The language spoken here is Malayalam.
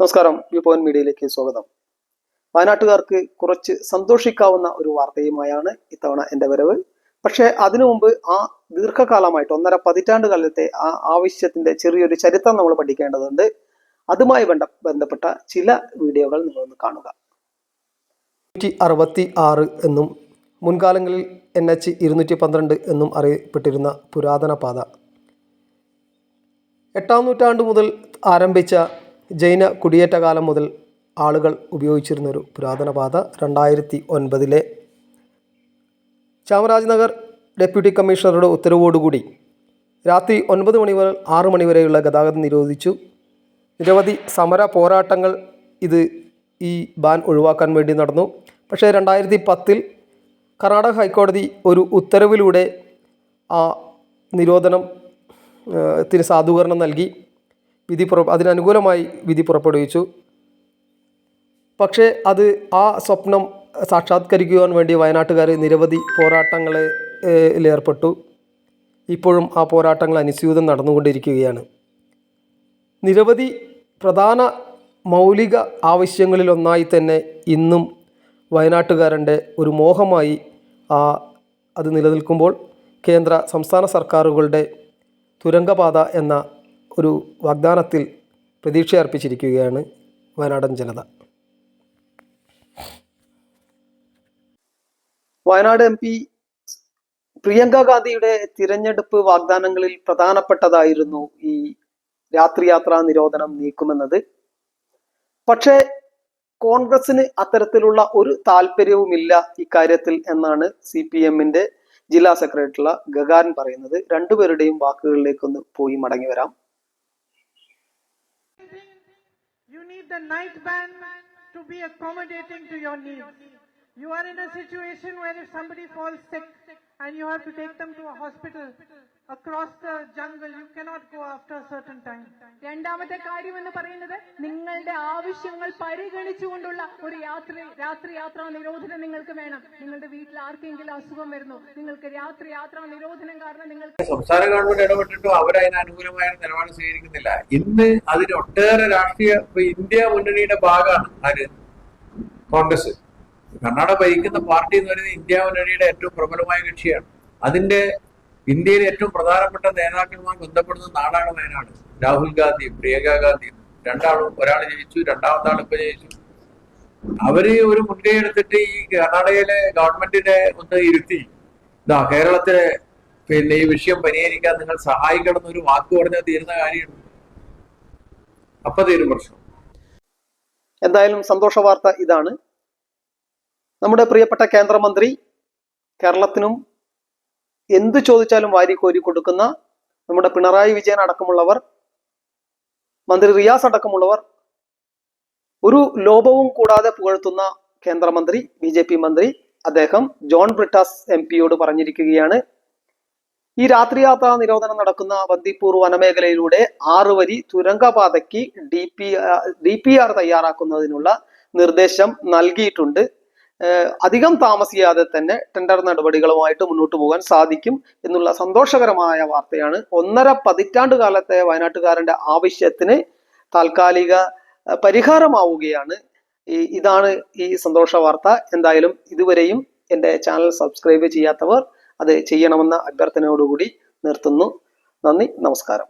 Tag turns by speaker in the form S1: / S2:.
S1: നമസ്കാരം വ്യൂ പോയിന്റ് മീഡിയയിലേക്ക് സ്വാഗതം. വയനാട്ടുകാർക്ക് കുറച്ച് സന്തോഷിക്കാവുന്ന ഒരു വാർത്തയുമായാണ് ഇത്തവണ എന്റെ വരവ്. പക്ഷേ അതിനു മുമ്പ് ആ ദീർഘകാലമായിട്ട് ഒന്നര പതിറ്റാണ്ട് കാലത്തെ ആ ആവശ്യത്തിന്റെ ചെറിയൊരു ചരിത്രം നമ്മൾ പഠിക്കേണ്ടതുണ്ട്. അതുമായി ബന്ധ ബന്ധപ്പെട്ട ചില വീഡിയോകൾ നിങ്ങളൊന്ന് കാണുക. നൂറ്റി അറുപത്തി ആറ് എന്നും മുൻകാലങ്ങളിൽ എൻ എച്ച് ഇരുന്നൂറ്റി പന്ത്രണ്ട് എന്നും അറിയപ്പെട്ടിരുന്ന പുരാതന പാത. എട്ടാം നൂറ്റാണ്ട് മുതൽ ആരംഭിച്ച ജൈന കുടിയേറ്റ കാലം മുതൽ ആളുകൾ ഉപയോഗിച്ചിരുന്നൊരു പുരാതന പാത രണ്ടായിരത്തി ഒൻപതിലെ ചാമരാജ്നഗർ ഡെപ്യൂട്ടി കമ്മീഷണറുടെ ഉത്തരവോടുകൂടി രാത്രി ഒൻപത് മണി മുതൽ ആറ് മണി വരെയുള്ള ഗതാഗതം നിരോധിച്ചു. നിരവധി സമര പോരാട്ടങ്ങൾ ഇത് ഈ ബാൻ ഒഴിവാക്കാൻ വേണ്ടി നടന്നു. പക്ഷേ രണ്ടായിരത്തി പത്തിൽ കർണാടക ഹൈക്കോടതി ഒരു ഉത്തരവിലൂടെ ആ നിരോധനം ത്തിന് സാധൂകരണം നൽകി. വിധി പുറ അതിനനുകൂലമായി വിധി പുറപ്പെടുവിച്ചു. പക്ഷേ അത് ആ സ്വപ്നം സാക്ഷാത്കരിക്കുവാൻ വേണ്ടി വയനാട്ടുകാർ നിരവധി പോരാട്ടങ്ങളെ ഏഹ്, ഏർപ്പെട്ടു ഇപ്പോഴും ആ പോരാട്ടങ്ങൾ അനുസ്യൂതം നടന്നുകൊണ്ടിരിക്കുകയാണ്. നിരവധി പ്രധാന മൗലിക ആവശ്യങ്ങളിലൊന്നായി തന്നെ ഇന്നും വയനാട്ടുകാരന്റെ ഒരു മോഹമായി ആ അത് നിലനിൽക്കുമ്പോൾ കേന്ദ്ര സംസ്ഥാന സർക്കാരുകളുടെ തുരങ്കപാത എന്ന ഒരു വാഗ്ദാനത്തിൽ പ്രതീക്ഷ അർപ്പിച്ചിരിക്കുകയാണ് വയനാടൻ ജനത. വയനാട് എം പി പ്രിയങ്ക ഗാന്ധിയുടെ തിരഞ്ഞെടുപ്പ് വാഗ്ദാനങ്ങളിൽ പ്രധാനപ്പെട്ടതായിരുന്നു ഈ രാത്രിയാത്രാ നിരോധനം നീക്കുമെന്നത്. പക്ഷേ കോൺഗ്രസിന് അത്തരത്തിലുള്ള ഒരു താല്പര്യവുമില്ല ഇക്കാര്യത്തിൽ എന്നാണ് സി പി എമ്മിന്റെ ജില്ലാ സെക്രട്ടറിയുള്ള ഗഗാൻ പറയുന്നത്. രണ്ടുപേരുടെയും വാക്കുകളിലേക്കൊന്ന് പോയി മടങ്ങി വരാം.
S2: You need the night ban to be accommodating to your needs. You are in a situation where if somebody falls sick and you have to take them to a hospital across the jungle, you cannot go after a certain time.
S3: രണ്ടാമത്തെ കാര്യം എന്ന് പറയുന്നത് നിങ്ങളുടെ ആവശ്യങ്ങൾ പരിഗണിച്ചുകൊണ്ടുള്ള ഒരു യാത്ര രാത്രി യാത്രാ നിരോധനം നിങ്ങൾക്ക് വേണം. നിങ്ങളുടെ വീട്ടിൽ ആർക്കെങ്കിലും അസുഖം വരുന്നു നിങ്ങൾക്ക് രാത്രി യാത്രാ നിരോധനം കാരണം നിങ്ങൾക്ക്
S4: സംസ്ഥാന ഗവൺമെന്റ് ഇടപെട്ടിട്ടും അവരതിന് അനുകൂലമായ നിലപാട് സ്വീകരിക്കുന്നില്ല. ഇന്ന് അതിന് ഒട്ടേറെ രാഷ്ട്രീയ ഇന്ത്യ മുന്നണിയുടെ ഭാഗമാണ് ആര്? കോൺഗ്രസ്. കർണാടക ഭരിക്കുന്ന പാർട്ടി എന്ന് പറയുന്നത് ഇന്ത്യ മുന്നണിയുടെ ഏറ്റവും പ്രബലമായ കക്ഷിയാണ്. അതിന്റെ ഇന്ത്യയിലെ ഏറ്റവും പ്രധാനപ്പെട്ട നേതാക്കളുമായി ബന്ധപ്പെടുന്ന നാടാണ് വയനാട്. രാഹുൽ ഗാന്ധി പ്രിയങ്ക ഗാന്ധിയും. രണ്ടാളും ഒരാൾ ജയിച്ചു രണ്ടാമത്തെ ആൾ ഇപ്പൊ ജയിച്ചു. അവർ ഒരു മുൻകൈ എടുത്തിട്ട് ഈ കർണാടകയിലെ ഗവൺമെന്റിനെ ഒന്ന് ഇരുത്തി ഇതാ കേരളത്തിലെ പിന്നെ ഈ വിഷയം പരിഹരിക്കാൻ നിങ്ങൾ സഹായിക്കണം എന്നൊരു വാക്ക് പറഞ്ഞാൽ തീരുന്ന കാര്യമാണ്. അപ്പൊ തീരും പ്രശ്നം.
S1: എന്തായാലും സന്തോഷ വാർത്ത ഇതാണ്. നമ്മുടെ പ്രിയപ്പെട്ട കേന്ദ്രമന്ത്രി കേരളത്തിനും എന്തു ചോദിച്ചാലും വാരി കോരി കൊടുക്കുന്ന നമ്മുടെ പിണറായി വിജയൻ അടക്കമുള്ളവർ മന്ത്രി റിയാസ് അടക്കമുള്ളവർ ഒരു ലോപവും കൂടാതെ പുകഴ്ത്തുന്ന കേന്ദ്രമന്ത്രി ബി ജെ പി മന്ത്രി അദ്ദേഹം ജോൺ ബ്രിട്ടാസ് എം പിയോട് പറഞ്ഞിരിക്കുകയാണ്. ഈ രാത്രിയാത്രാ നിരോധനം നടക്കുന്ന ബന്ദിപ്പൂർ വനമേഖലയിലൂടെ ആറ് വരി തുരങ്കപാതയ്ക്ക് D P D P R തയ്യാറാക്കുന്നതിനുള്ള നിർദ്ദേശം നൽകിയിട്ടുണ്ട്. അധികം താമസിയാതെ തന്നെ ടെൻഡർ നടപടികളുമായിട്ട് മുന്നോട്ട് പോകാൻ സാധിക്കും എന്നുള്ള സന്തോഷകരമായ വാർത്തയാണ്. ഒന്നര പതിറ്റാണ്ട് കാലത്തെ വയനാട്ടുകാരന്റെ ആവശ്യത്തിന് താൽക്കാലിക പരിഹാരമാവുകയാണ്. ഇതാണ് ഈ സന്തോഷ വാർത്ത. എന്തായാലും ഇതുവരെയും എന്റെ ചാനൽ സബ്സ്ക്രൈബ് ചെയ്യാത്തവർ അത് ചെയ്യണമെന്ന അഭ്യർത്ഥനയോടുകൂടി നിർത്തുന്നു. നന്ദി നമസ്കാരം.